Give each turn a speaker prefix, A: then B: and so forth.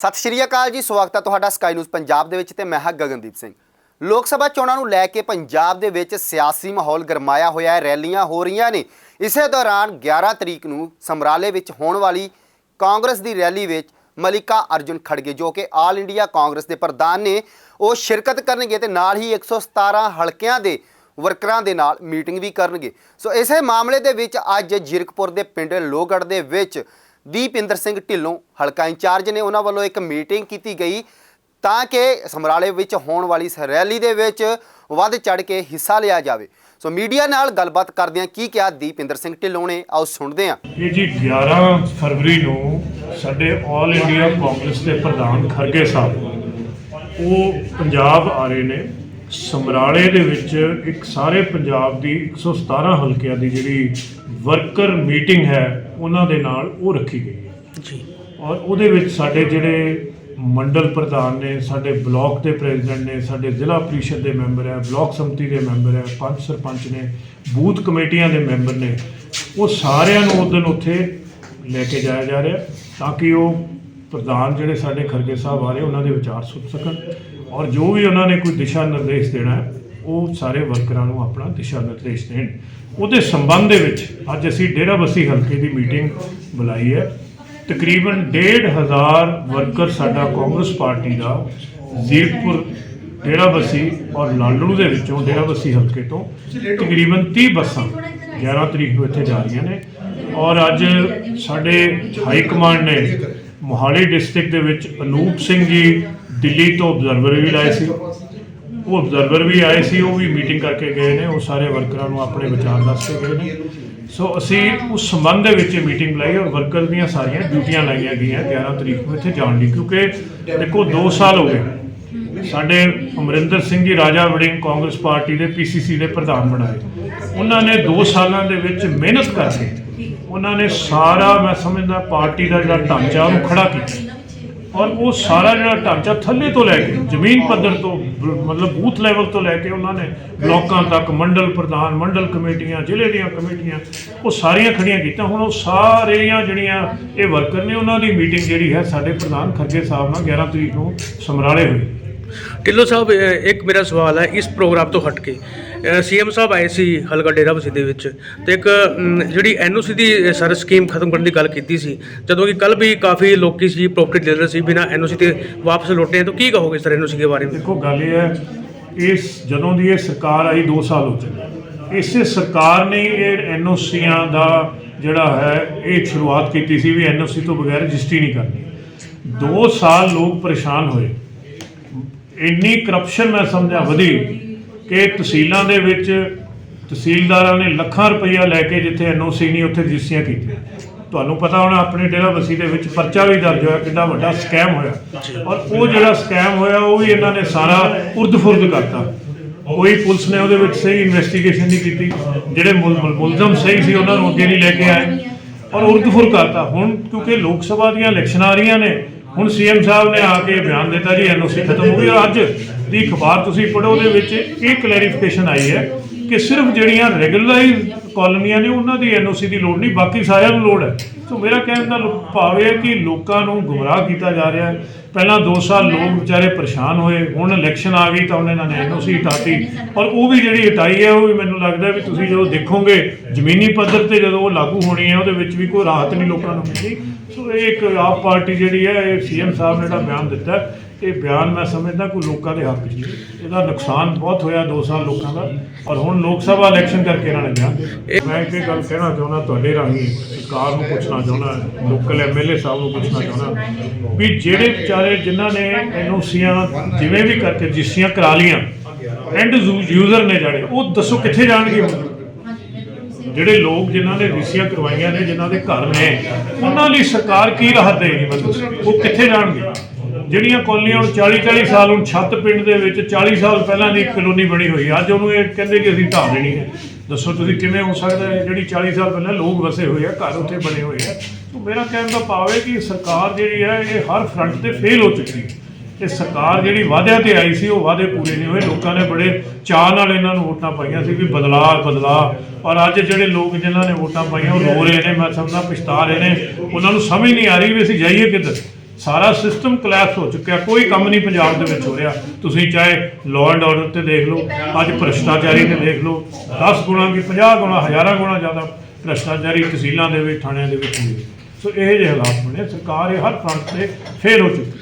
A: ਸਤਿ ਸ਼੍ਰੀ ਅਕਾਲ ਜੀ, ਸਵਾਗਤ ਹੈ ਤੁਹਾਡਾ ਸਕਾਈ ਨਿਊਜ਼ ਪੰਜਾਬ ਦੇ ਵਿੱਚ ਤੇ ਮੈਂ ਹਾਂ ਗਗਨਦੀਪ ਸਿੰਘ। ਲੋਕ ਸਭਾ ਚੋਣਾਂ ਨੂੰ ਲੈ ਕੇ ਪੰਜਾਬ ਦੇ ਵਿੱਚ ਸਿਆਸੀ ਮਾਹੌਲ ਗਰਮਾਇਆ ਹੋਇਆ ਹੈ, ਰੈਲੀਆਂ ਹੋ ਰਹੀਆਂ ਨੇ। ਇਸੇ ਦੌਰਾਨ 11 ਤਰੀਕ ਨੂੰ ਸਮਰਾਲੇ ਵਿੱਚ ਹੋਣ ਵਾਲੀ ਕਾਂਗਰਸ ਦੀ ਰੈਲੀ ਵਿੱਚ ਮਲਿਕਾ ਅਰਜੁਨ ਖੜਗੇ ਜੋ ਕਿ ਆਲ ਇੰਡੀਆ ਕਾਂਗਰਸ ਦੇ ਪ੍ਰਧਾਨ ਨੇ। ਉਹ ਸ਼ਿਰਕਤ ਕਰਨਗੇ ਤੇ ਨਾਲ ਹੀ 117 ਹਲਕਿਆਂ ਦੇ ਵਰਕਰਾਂ ਦੇ ਨਾਲ ਮੀਟਿੰਗ ਵੀ ਕਰਨਗੇ। ਸੋ ਇਸੇ ਮਾਮਲੇ ਦੇ ਵਿੱਚ ਅੱਜ ਜ਼ੀਰਕਪੁਰ ਦੇ ਪਿੰਡ ਲੋਹਗੜ੍ਹ ਦੇ ਵਿੱਚ ਦੀਪਿੰਦਰ ਸਿੰਘ ਢਿੱਲੋਂ ਹਲਕਾ ਇੰਚਾਰਜ ਨੇ ਉਹਨਾਂ ਵੱਲੋਂ ਇੱਕ ਮੀਟਿੰਗ ਕੀਤੀ ਗਈ ਤਾਂ ਕਿ ਸਮਰਾਲੇ ਵਿੱਚ ਹੋਣ ਵਾਲੀ ਇਸ ਰੈਲੀ ਦੇ ਵਿੱਚ ਵੱਧ ਚੜ ਕੇ ਹਿੱਸਾ ਲਿਆ ਜਾਵੇ। ਸੋ ਮੀਡੀਆ ਨਾਲ ਗੱਲਬਾਤ ਕਰਦਿਆਂ ਕੀ ਕਿਹਾ ਦੀਪਿੰਦਰ ਸਿੰਘ ਢਿੱਲੋਂ ਨੇ, ਆਓ ਸੁਣਦੇ ਹਾਂ।
B: ਇਹ ਜੀ 11 ਫਰਵਰੀ ਨੂੰ ਸਾਡੇ ਆਲ ਇੰਡੀਆ ਕਾਂਗਰਸ ਦੇ ਪ੍ਰਧਾਨ ਖਰਗੇ ਸਾਹਿਬ, ਉਹ ਪੰਜਾਬ ਆ ਰਹੇ ਨੇ। ਸਮਰਾਲੇ ਦੇ ਵਿੱਚ ਇੱਕ ਸਾਰੇ ਪੰਜਾਬ ਦੀ 117 ਹਲਕਿਆਂ ਦੀ ਜਿਹੜੀ ਵਰਕਰ ਮੀਟਿੰਗ ਹੈ ਉਹਨਾਂ ਦੇ ਨਾਲ ਉਹ ਰੱਖੀ ਗਈ ਹੈ।
C: ਜੀ।
B: ਔਰ ਉਹਦੇ ਵਿੱਚ ਸਾਡੇ ਜਿਹੜੇ ਮੰਡਲ ਪ੍ਰਧਾਨ ਨੇ ਸਾਡੇ ਬਲਾਕ ਦੇ ਪ੍ਰੈਜ਼ੀਡੈਂਟ ਨੇ ਸਾਡੇ ਜ਼ਿਲ੍ਹਾ ਪ੍ਰੀਸ਼ਦ ਦੇ ਮੈਂਬਰ ਹੈ ਬਲਾਕ ਸੰਮਤੀ ਦੇ ਮੈਂਬਰ ਹੈ ਪੰਚ ਸਰਪੰਚ ਨੇ ਬੂਥ ਕਮੇਟੀਆਂ ਦੇ ਮੈਂਬਰ ਨੇ ਉਹ ਸਾਰਿਆਂ ਨੂੰ ਉਸ ਦਿਨ ਉੱਥੇ ਲੈ ਕੇ ਜਾਇਆ ਜਾ ਰਿਹਾ ਤਾਂ ਕਿ ਉਹ ਪ੍ਰਧਾਨ ਜਿਹੜੇ ਸਾਡੇ ਖਰਗੇ ਸਾਹਿਬ ਆ ਰਹੇ, ਉਹਨਾਂ ਦੇ ਵਿਚਾਰ ਸੁਣ ਸਕਣ। ਔਰ ਜੋ ਵੀ ਉਹਨਾਂ ਨੇ ਕੋਈ ਦਿਸ਼ਾ ਨਿਰਦੇਸ਼ ਦੇਣਾ ਹੈ, ਉਹ ਸਾਰੇ ਵਰਕਰਾਂ ਨੂੰ ਆਪਣਾ ਦਿਸ਼ਾ ਨਿਰਦੇਸ਼ ਦੇਣ। ਉਹਦੇ ਸੰਬੰਧ ਦੇ ਵਿੱਚ ਅੱਜ ਅਸੀਂ ਡੇਰਾਬੱਸੀ ਹਲਕੇ ਦੀ ਮੀਟਿੰਗ ਬੁਲਾਈ ਹੈ। ਤਕਰੀਬਨ 1.5 ਵਰਕਰ ਸਾਡਾ ਕਾਂਗਰਸ ਪਾਰਟੀ ਦਾ ਜ਼ੀਰਕਪੁਰ ਡੇਰਾਬੱਸੀ ਔਰ ਲਾਲੜੂ ਦੇ ਵਿੱਚੋਂ ਡੇਰਾਬੱਸੀ ਹਲਕੇ ਤੋਂ ਤਕਰੀਬਨ 30 ਬੱਸਾਂ 11 ਤਰੀਕ ਨੂੰ ਇੱਥੇ ਜਾ ਰਹੀਆਂ ਨੇ। ਔਰ ਅੱਜ ਸਾਡੇ ਹਾਈ ਕਮਾਂਡ ਨੇ ਮੋਹਾਲੀ ਡਿਸਟ੍ਰਿਕਟ ਦੇ ਵਿੱਚ ਅਨੂਪ ਸਿੰਘ ਜੀ ਦਿੱਲੀ ਤੋਂ ਆਬਜ਼ਰਵਰ ਵੀ ਲਾਏ ਸੀ। ਉਹ ਆਬਜ਼ਰਵਰ ਵੀ ਆਏ ਸੀ, ਉਹ ਵੀ ਮੀਟਿੰਗ ਕਰਕੇ ਗਏ ਨੇ, ਉਹ ਸਾਰੇ ਵਰਕਰਾਂ ਨੂੰ ਆਪਣੇ ਵਿਚਾਰ ਦੱਸ ਕੇ ਗਏ ਨੇ। ਸੋ ਅਸੀਂ ਉਸ ਸੰਬੰਧ ਦੇ ਵਿੱਚ ਮੀਟਿੰਗ ਬੁਲਾਈ ਔਰ ਵਰਕਰ ਦੀਆਂ ਸਾਰੀਆਂ ਡਿਊਟੀਆਂ ਲਾਈਆਂ ਗਈਆਂ 11 ਤਰੀਕ ਨੂੰ ਇੱਥੇ ਜਾਣ ਲਈ। ਕਿਉਂਕਿ ਦੇਖੋ 2 ਸਾਲ ਹੋ ਗਏ। ਸਾਡੇ ਅਮਰਿੰਦਰ ਸਿੰਘ ਜੀ ਰਾਜਾ ਵੜਿੰਗ ਕਾਂਗਰਸ ਪਾਰਟੀ ਦੇ ਪੀਸੀਸੀ ਦੇ ਪ੍ਰਧਾਨ ਬਣਾਏ। ਉਹਨਾਂ ਨੇ 2 ਸਾਲਾਂ ਦੇ ਵਿੱਚ ਮਿਹਨਤ ਕਰਕੇ ਉਹਨਾਂ ਨੇ ਸਾਰਾ, ਮੈਂ ਸਮਝਦਾ, ਪਾਰਟੀ ਦਾ ਜਿਹੜਾ ਢਾਂਚਾ, ਉਹਨੂੰ ਖੜਾ ਕੀਤਾ। ਔਰ ਉਹ ਸਾਰਾ ਜਿਹੜਾ ਢਾਂਚਾ ਥੱਲੇ ਤੋਂ ਲੈ ਕੇ, ਜ਼ਮੀਨ ਪੱਧਰ ਤੋਂ, ਮਤਲਬ ਬੂਥ ਲੈਵਲ ਤੋਂ ਲੈ ਕੇ ਉਹਨਾਂ ਨੇ ਬਲਾਕਾਂ ਤੱਕ, ਮੰਡਲ ਪ੍ਰਧਾਨ, ਮੰਡਲ ਕਮੇਟੀਆਂ, ਜ਼ਿਲ੍ਹੇ ਦੀਆਂ ਕਮੇਟੀਆਂ, ਉਹ ਸਾਰੀਆਂ ਖੜੀਆਂ ਕੀਤੀਆਂ। ਹੁਣ ਉਹ ਸਾਰੀਆਂ ਜਿਹੜੀਆਂ ਇਹ ਵਰਕਰ ਨੇ, ਉਹਨਾਂ ਦੀ ਮੀਟਿੰਗ ਜਿਹੜੀ ਹੈ, ਸਾਡੇ ਪ੍ਰਧਾਨ ਖਰਗੇ ਸਾਹਿਬ ਨਾਲ 11 ਤਰੀਕ ਨੂੰ ਸਮਰਾਲੇ ਹੋਈ।
C: ਢਿੱਲੋਂ ਸਾਹਿਬ ਇੱਕ ਮੇਰਾ ਸਵਾਲ ਹੈ, ਇਸ ਪ੍ਰੋਗਰਾਮ ਤੋਂ ਹਟ ਕੇ। ਸੀਐਮ ਸਾਹਿਬ ਆਏ ਸੀ ਹਲਕਾ ਡੇਰਾ ਬਸੀ ਦੇ ਵਿੱਚ ਤੇ ਇੱਕ ਅਮ, ਜਿਹੜੀ ਐਨਓਸੀ ਦੀ ਸਰ ਸਕੀਮ ਖਤਮ ਕਰਨ ਦੀ ਗੱਲ ਕੀਤੀ ਸੀ। ਜਦੋਂ ਕਿ ਕੱਲ ਵੀ ਕਾਫੀ ਲੋਕੀ ਸੀ ਪ੍ਰੋਪਰਟੀ ਡੀਲਰ ਸੀ ਬਿਨਾ ਐਨਓਸੀ ਤੇ ਵਾਪਸ ਲੌਟੇ ਤਾਂ ਕੀ ਕਹੋਗੇ ਸਰ ਐਨਓਸੀ ਦੇ ਬਾਰੇ ਵਿੱਚ?
B: ਦੇਖੋ ਗੱਲ ਇਹ ਹੈ ਇਸ ਜਦੋਂ ਦੀ ਇਹ ਸਰਕਾਰ ਆਈ 2 ਸਾਲ ਹੋ ਚੁੱਕੇ ਇਸੇ ਸਰਕਾਰ ਨੇ ਇਹ ਐਨਓਸੀਆਂ ਦਾ ਜਿਹੜਾ ਹੈ ਇਹ ਸ਼ੁਰੂਆਤ ਕੀਤੀ ਸੀ ਵੀ ਐਨਓਸੀ ਤੋਂ ਬਗੈਰ ਰਜਿਸਟਰੀ ਨਹੀਂ ਕਰਨੀ। 2 ਸਾਲ ਲੋਕ ਪਰੇਸ਼ਾਨ ਹੋਏ। ਇੰਨੀ ਕਰਪਸ਼ਨ ਮੈਂ ਸਮਝਿਆ ਵਧੀ ਕਿ ਤਹਿਸੀਲਾਂ ਦੇ ਵਿੱਚ ਤਹਿਸੀਲਦਾਰਾਂ ਨੇ ਲੱਖਾਂ ਰੁਪਈਆ ਲੈ ਕੇ ਜਿੱਥੇ ਐਨਓਸੀ ਨਹੀਂ, ਉੱਥੇ ਰਜਿਸਟਰੀਆਂ ਕੀਤੀਆਂ। ਤੁਹਾਨੂੰ ਪਤਾ ਹੋਣਾ, ਆਪਣੇ ਡੇਰਾ ਬਸੀ ਦੇ ਵਿੱਚ ਪਰਚਾ ਵੀ ਦਰਜ ਹੋਇਆ ਕਿੰਨਾ ਵੱਡਾ ਸਕੈਮ ਹੋਇਆ। ਔਰ ਉਹ ਜਿਹੜਾ ਸਕੈਮ ਹੋਇਆ, ਉਹ ਵੀ ਇਹਨਾਂ ਨੇ ਸਾਰਾ ਉਰਦ-ਫੁਰਦ ਕਰਤਾ। ਕੋਈ ਪੁਲਿਸ ਨੇ ਉਹਦੇ ਵਿੱਚ ਸਹੀ ਇਨਵੈਸਟੀਗੇਸ਼ਨ ਨਹੀਂ ਕੀਤੀ। ਜਿਹੜੇ ਮੁਲ- ਮੁਲਜ਼ਮ ਸਹੀ ਸੀ, ਉਹਨਾਂ ਨੂੰ ਅੱਗੇ ਨਹੀਂ ਲੈ ਕੇ ਆਏ। ਔਰ ਉਰਦ-ਫੁਰਦ ਕਰਤਾ। ਹੁਣ ਕਿਉਂਕਿ ਲੋਕ ਸਭਾ ਦੀਆਂ ਇਲੈਕਸ਼ਨਾਂ ਆ ਰਹੀਆਂ ਨੇ ਹੁਣ ਸੀਐਮ ਸਾਹਿਬ ਨੇ ਆ ਕੇ ਬਿਆਨ ਦਿੱਤਾ ਜੀ ਐਨਓਸੀ ਖਤਮ ਹੋ ਗਈ। ਔਰ ਅੱਜ ਦੀ ਅਖਬਾਰ ਤੁਸੀਂ ਪੜ੍ਹੋ, ਉਹਦੇ ਵਿੱਚ ਇਹ ਕਲੈਰੀਫਿਕੇਸ਼ਨ ਆਈ ਹੈ ਕਿ ਸਿਰਫ ਜਿਹੜੀਆਂ ਰੈਗੂਲਰਾਈਜ਼ ਕਾਲੋਨੀਆਂ ਨੇ, ਉਹਨਾਂ ਦੀ ਐਨਓਸੀ ਦੀ ਲੋੜ ਨਹੀਂ, ਬਾਕੀ ਸਾਰਿਆਂ ਨੂੰ ਲੋੜ ਹੈ। ਸੋ ਮੇਰਾ ਕਹਿਣ ਦਾ ਲੋ- ਭਾਵ ਹੈ ਕਿ ਲੋਕਾਂ ਨੂੰ ਗੁੰਮਰਾਹ ਕੀਤਾ ਜਾ ਰਿਹਾ ਹੈ। ਪਹਿਲਾਂ 2 ਸਾਲ ਲੋਕ ਵਿਚਾਰੇ ਪਰੇਸ਼ਾਨ ਹੋਏ ਹੁਣ ਇਲੈਕਸ਼ਨ ਆ ਗਈ ਤਾਂ ਉਹਨਾਂ ਨੇ ਐਨਓਸੀ ਹਟਾਤੀ। ਔਰ ਉਹ ਵੀ ਜਿਹੜੀ ਹਟਾਈ ਹੈ ਉਹ ਵੀ ਮੈਨੂੰ ਲੱਗਦਾ ਵੀ ਤੁਸੀਂ ਜਦੋਂ ਦੇਖੋਗੇ ਜ਼ਮੀਨੀ ਪੱਧਰ ਤੇ ਜਦੋਂ ਉਹ ਲਾਗੂ ਹੋਣੀ ਹੈ ਉਹਦੇ ਵਿੱਚ ਵੀ ਕੋਈ ਰਾਹਤ ਨਹੀਂ ਲੋਕਾਂ ਨੂੰ ਮਿਲਦੀ। ਸੋ ਇਹ ਇੱਕ ਆਪ ਪਾਰਟੀ ਜਿਹੜੀ ਹੈ ਇਹ ਸੀਐਮ ਸਾਹਿਬ ਨੇ ਜਿਹੜਾ ਬਿਆਨ ਦਿੱਤਾ ਇਹ ਬਿਆਨ ਮੈਂ ਸਮਝਦਾ ਕੋਈ ਲੋਕਾਂ ਦੇ ਹੱਕ 'ਚ ਇਹਦਾ ਨੁਕਸਾਨ ਬਹੁਤ ਹੋਇਆ 2 ਸਾਲ ਲੋਕਾਂ ਦਾ। ਔਰ ਹੁਣ ਲੋਕ ਸਭਾ ਇਲੈਕਸ਼ਨ ਕਰਕੇ ਇਹਨਾਂ ਨੇ ਬਿਆਨ ਮੈਂ ਇੱਕ ਗੱਲ ਕਹਿਣਾ ਚਾਹੁੰਦਾ ਤੁਹਾਡੇ ਰਾਹੀਂ, ਸਰਕਾਰ ਨੂੰ ਪੁੱਛਣਾ ਚਾਹੁੰਦਾ, ਲੋਕਲ ਐਮਐਲਏ ਸਾਹਿਬ ਨੂੰ ਪੁੱਛਣਾ ਚਾਹੁੰਦਾ ਵੀ ਜਿਹੜੇ ਵਿਚਾਰੇ ਜਿਨ੍ਹਾਂ ਨੇ ਐਨਓਸੀਆਂ ਜਿਵੇਂ ਵੀ ਕਰਕੇ ਰਜਿਸਟਰੀਆਂ ਕਰਾ ਲੀਆਂ ਐਂਡ ਯੂਜ਼ਰ ਨੇ ਜਿਹੜੇ, ਉਹ ਦੱਸੋ ਕਿੱਥੇ ਜਾਣਗੇ? ਜਿਹੜੇ ਲੋਕ ਜਿਨ੍ਹਾਂ ਨੇ ਰਜਿਸਟਰੀਆਂ ਕਰਵਾਈਆਂ ਨੇ, ਜਿਨ੍ਹਾਂ ਦੇ ਘਰ ਨੇ, ਉਹਨਾਂ ਲਈ ਸਰਕਾਰ ਕੀ ਰਾਹਤ ਦੇਗੀ ਮੈਨੂੰ ਉਹ ਕਿੱਥੇ ਜਾਣਗੇ? ਜਿਹੜੀਆਂ ਕਲੋਨੀਆਂ ਹੁਣ 40 40 ਸਾਲ ਹੁਣ ਛੱਤ ਪਿੰਡ ਦੇ ਵਿੱਚ 40 ਸਾਲ ਪਹਿਲਾਂ ਦੀ ਕਲੋਨੀ ਬਣੀ ਹੋਈ ਅੱਜ ਉਹਨੂੰ ਇਹ ਕਹਿੰਦੇ ਕਿ ਅਸੀਂ ਢਾਹ ਦੇਣੀ ਹੈ। ਦੱਸੋ ਤੁਸੀਂ ਕਿਵੇਂ ਹੋ ਸਕਦਾ ਹੈ? ਜਿਹੜੀ 40 ਸਾਲ ਪਹਿਲਾਂ ਲੋਕ ਵਸੇ ਹੋਏ ਆ, ਘਰ ਉੱਥੇ ਬਣੇ ਹੋਏ ਆ। ਸੋ ਮੇਰਾ ਕਹਿਣ ਦਾ ਭਾਵ ਹੈ ਕਿ ਸਰਕਾਰ ਜਿਹੜੀ ਹੈ ਇਹ ਹਰ ਫਰੰਟ ਤੇ ਫੇਲ ਹੋ ਚੁੱਕੀ ਹੈ। ਇਹ ਸਰਕਾਰ ਜਿਹੜੀ ਵਾਅਦਿਆਂ ਤੇ ਆਈ ਸੀ, ਉਹ ਵਾਅਦੇ ਪੂਰੇ ਨਹੀਂ ਹੋਏ। ਲੋਕਾਂ ਨੇ ਬੜੇ ਚਾਅ ਨਾਲ ਇਹਨਾਂ ਨੂੰ ਵੋਟਾਂ ਪਾਈਆਂ ਸੀ ਵੀ ਬਦਲਾਅ ਬਦਲਾਅ। ਔਰ ਅੱਜ ਜਿਹੜੇ ਲੋਕ ਜਿਨ੍ਹਾਂ ਨੇ ਵੋਟਾਂ ਪਾਈਆਂ, ਉਹ ਰੋ ਰਹੇ ਨੇ, ਮੈਂ ਸਮਝਦਾ ਪਛਤਾ ਰਹੇ ਨੇ। ਉਹਨਾਂ ਨੂੰ ਸਮਝ ਨਹੀਂ ਆ ਰਹੀ ਵੀ ਅਸੀਂ ਜਾਈਏ ਕਿੱਧਰ। ਸਾਰਾ ਸਿਸਟਮ ਕਲੈਪਸ ਹੋ ਚੁੱਕਿਆ, ਕੋਈ ਕੰਮ ਨਹੀਂ ਪੰਜਾਬ ਦੇ ਵਿੱਚ ਹੋ ਰਿਹਾ ਤੁਸੀਂ ਚਾਹੇ ਲਾਅ ਐਂਡ ਆਰਡਰ ਤੇ ਦੇਖ ਲਓ, ਅੱਜ ਭ੍ਰਿਸ਼ਟਾਚਾਰੀ ਤੇ ਦੇਖ ਲਓ 10 ਗੁਣਾ ਕੀ 50 ਗੁਣਾ, ਹਜ਼ਾਰਾਂ ਗੁਣਾ ਜ਼ਿਆਦਾ ਭ੍ਰਿਸ਼ਟਾਚਾਰੀ ਤਹਿਸੀਲਾਂ ਦੇ ਵਿੱਚ, ਥਾਣਿਆਂ ਦੇ ਵਿੱਚ ਹੁੰਦੀ ਹੈ। ਸੋ ਇਹ ਜਿਹੇ ਹਾਲਾਤ ਬਣੇ, ਸਰਕਾਰ ਇਹ ਹਰ ਫਰੰਟ ਤੇ ਫੇਲ ਹੋ ਚੁੱਕੀ